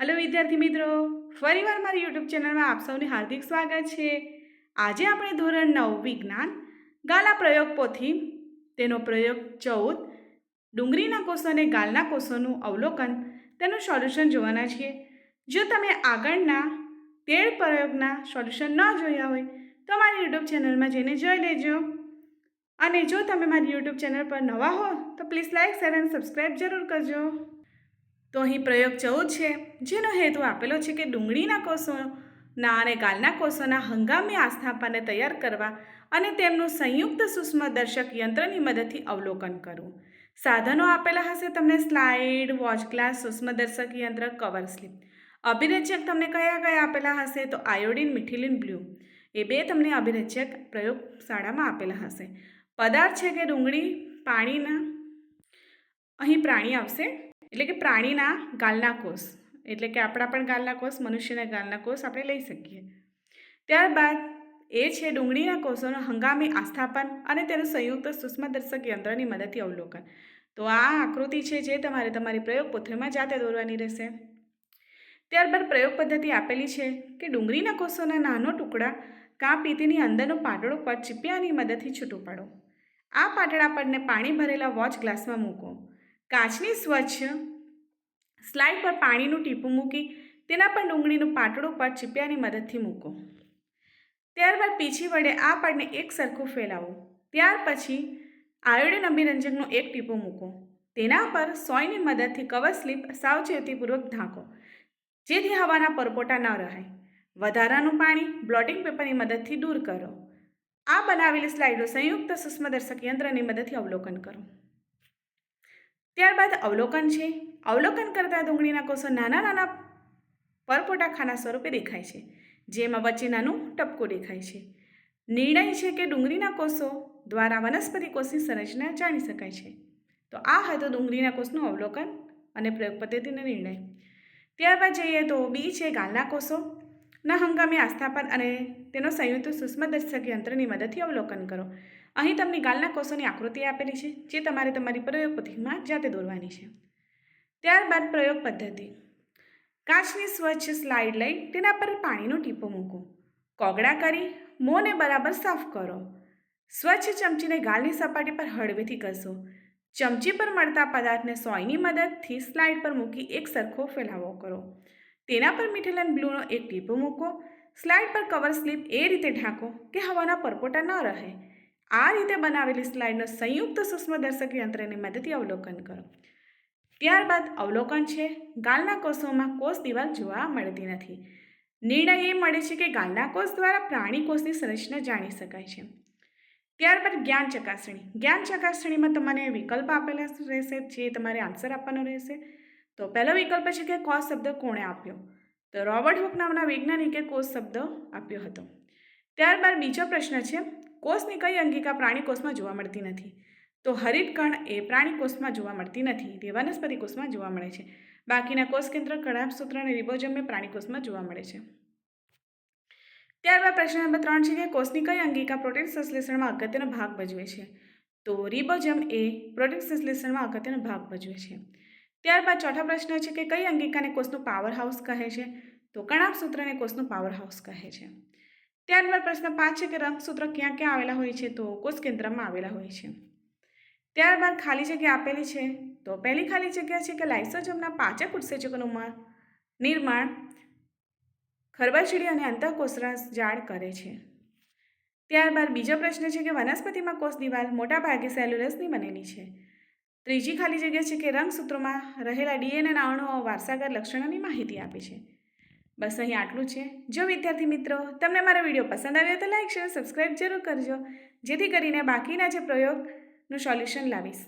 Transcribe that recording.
Hello વિદ્યાર્થી મિત્રો, ફરીવાર મારી યુટ્યુબ ચેનલમાં આપ સૌને હાર્દિક સ્વાગત છે. આજે આપણે ધોરણ નવ વિજ્ઞાન ગાલા પ્રયોગ પોથી, તેનો પ્રયોગ ચૌદ, ડુંગળીના કોષો અને ગાલના કોષોનું અવલોકન, તેનું સોલ્યુશન જોવાના છીએ. જો તમે આગળના તેર પ્રયોગના સોલ્યુશન ન જોયા હોય, તો મારી યુટ્યુબ ચેનલમાં જઈને જોઈ લેજો. અને જો તમે મારી યુટ્યુબ ચેનલ પર નવા હો, તો પ્લીઝ લાઇક શેર અને સબસ્ક્રાઈબ જરૂર કરજો. તો અહીં પ્રયોગ ચૌદ છે, જેનો હેતુ આપેલો છે કે ડુંગળીના કોષોના અને ગાલના કોષોના હંગામી આસ્થાપાને તૈયાર કરવા અને તેમનું સંયુક્ત સૂક્ષ્મદર્શક યંત્રની મદદથી અવલોકન કરવું. સાધનો આપેલા હશે તમને સ્લાઇડ, વોચ ગ્લાસ સૂક્ષ્મદર્શક યંત્ર, કવર સ્લીપ. અભિરેચક તમને કયા કયા આપેલા હશે તો આયોડિન મિથિલિન બ્લુ એ બે તમને અભિરેચક પ્રયોગશાળામાં આપેલા હશે. પદાર્થ છે કે ડુંગળી, પાણીના, અહીં પ્રાણી આવશે. એટલે કે પ્રાણીના ગાલના કોષ. એટલે કે આપણા પણ ગાલના કોષ, મનુષ્યના ગાલના કોષ આપણે લઈ શકીએ. ત્યારબાદ એ છે ડુંગળીના કોષોનું હંગામી આસ્થાપન અને તેનું સંયુક્ત સૂક્ષ્મદર્શક યંત્રની મદદથી અવલોકન. તો આ આકૃતિ છે જે તમારે તમારી પ્રયોગ પોથીમાં જાતે દોરવાની રહેશે. ત્યારબાદ પ્રયોગ પદ્ધતિ આપેલી છે કે ડુંગળીના કોષોના નાનો ટુકડા કાં પીતીની અંદરનો પાટડો પડ ચીપિયાની મદદથી છૂટું પાડો. આ પાટડા પડને પાણી ભરેલા વોચ ગ્લાસમાં મૂકો. કાચની સ્વચ્છ સ્લાઇડ પર પાણીનું ટીપું મૂકી તેના પર ડુંગળીનું પાતળું પડ ચીપિયાની મદદથી મૂકો. ત્યારબાદ પીછી વડે આ પડને એક સરખું ફેલાવો. ત્યાર પછી આયોડિન અભિરંજકનું એક ટીપું મૂકો. તેના પર સોયની મદદથી કવર સ્લીપ સાવચેતીપૂર્વક ઢાંકો, જેથી હવાના પરપોટા ન રહે. વધારાનું પાણી બ્લોટિંગ પેપરની મદદથી દૂર કરો. આ બનાવેલી સ્લાઇડો સંયુક્ત સૂક્ષ્મદર્શક યંત્રની મદદથી અવલોકન કરો. ત્યારબાદ અવલોકન છે. અવલોકન કરતાં ડુંગળીના કોષો નાના નાના પરપોટા ખાના સ્વરૂપે દેખાય છે, જેમાં વચ્ચે નાનું ટપકું દેખાય છે. નિર્ણય છે કે ડુંગળીના કોષો દ્વારા વનસ્પતિ કોષની સંરચના જાણી શકાય છે. તો આ હતો ડુંગળીના કોષનું અવલોકન અને પ્રયોગ પદ્ધતિનો નિર્ણય. ત્યારબાદ જઈએ તો બી છે ગાલના કોષો. ના હંગામી આસ્થાપન અને તેનો સંયુક્ત સૂક્ષ્મદર્શક યંત્રની મદદથી અવલોકન કરો. અહીં તમને ગાલના કોષોની આકૃતિ આપેલી છે, જે તમારે તમારી પ્રયોગ પદ્ધતિમાં જાતે દોરવાની છે. ત્યારબાદ પ્રયોગ પદ્ધતિ. કાચની સ્વચ્છ સ્લાઇડ લઈ તેના પર પાણીનો ટીપો મૂકો. કોગળા કરી, મોંને બરાબર સાફ કરો. સ્વચ્છ ચમચીને ગાલની સપાટી પર હળવેથી ઘસો. ચમચી પર મળતા પદાર્થને સોયની મદદથી સ્લાઇડ પર મૂકી એક સરખો ફેલાવો કરો. તેના પર મીઠેલન બ્લૂનો એક ટીપો મૂકો, સ્લાઇડ પર કવર સ્લીપ એ રીતે ઢાંકો કે હવાના પરપોટા ન રહે. આ રીતે બનાવેલી સ્લાઇડનો સંયુક્ત સૂક્ષ્મદર્શક યંત્રની મદદથી અવલોકન કરો. ત્યારબાદ અવલોકન છે, ગાલના કોષોમાં કોષ દિવાલ જોવા મળતી નથી. નિર્ણય એ મળે છે કે ગાલના કોષ દ્વારા પ્રાણી કોષની સંરચના જાણી શકાય છે. ત્યારબાદ જ્ઞાન ચકાસણી. જ્ઞાન ચકાસણીમાં તમારે વિકલ્પ આપેલા રહેશે, જે તમારે આન્સર આપવાનો રહેશે. તો પહેલો વિકલ્પ છે કે કોષ શબ્દ કોણે આપ્યો? તો રોબર્ટ હુક નામના વૈજ્ઞાનિકે કોષ શબ્દ આપ્યો હતો. ત્યારબાદ બીજો પ્રશ્ન છે કોષની કઈ અંગિકા પ્રાણી કોષમાં જોવા મળતી નથી? તો હરિતકણ એ પ્રાણી કોષમાં જોવા મળતી નથી, તે વનસ્પતિ કોષમાં જોવા મળે છે. બાકીના કોષ કેન્દ્ર કણાભસૂત્ર અને રિબોજમ પ્રાણી કોષમાં જોવા મળે છે. ત્યારબાદ પ્રશ્ન નંબર ત્રણ છે કે કોષની કઈ અંગિકા પ્રોટીન સંશ્લેષણમાં અગત્યનો ભાગ ભજવે છે? તો રિબોજમ એ પ્રોટીન સંશ્લેષણમાં અગત્યનો ભાગ ભજવે છે. ત્યારબાદ ચોથો પ્રશ્ન છે કે કઈ અંગિકાને કોષનું પાવર હાઉસ કહે છે? તો કણાભસૂત્રને કોષનું પાવર હાઉસ કહે છે. ત્યારબાદ પ્રશ્ન પાંચ છે કે રંગસૂત્ર ક્યાં ક્યાં આવેલા હોય છે? તો કોષ કેન્દ્રમાં આવેલા હોય છે. ત્યારબાદ ખાલી જગ્યા આપેલી છે. તો પહેલી ખાલી જગ્યા છે કે લાઇસોજમના પાચક ઉત્સેચકોનું નિર્માણ ખરબચડી અને અંતઃકોષરસ જાળ કરે છે. ત્યારબાદ બીજો પ્રશ્ન છે કે વનસ્પતિમાં કોષ દિવાલ મોટાભાગે સેલ્યુલસની બનેલી છે. ત્રીજી ખાલી જગ્યા છે કે રંગસૂત્રોમાં રહેલા ડીએનએના અણુઓ વારસાગત લક્ષણોની માહિતી આપે છે. બસ અહીં આટલું છે. જો વિદ્યાર્થી મિત્રો, તમને મારો વીડિયો પસંદ આવ્યો તો લાઈક, શેર સબસ્ક્રાઈબ જરૂર કરજો. જેથી કરીને બાકીના જે પ્રયોગનું સોલ્યુશન લાવીશ.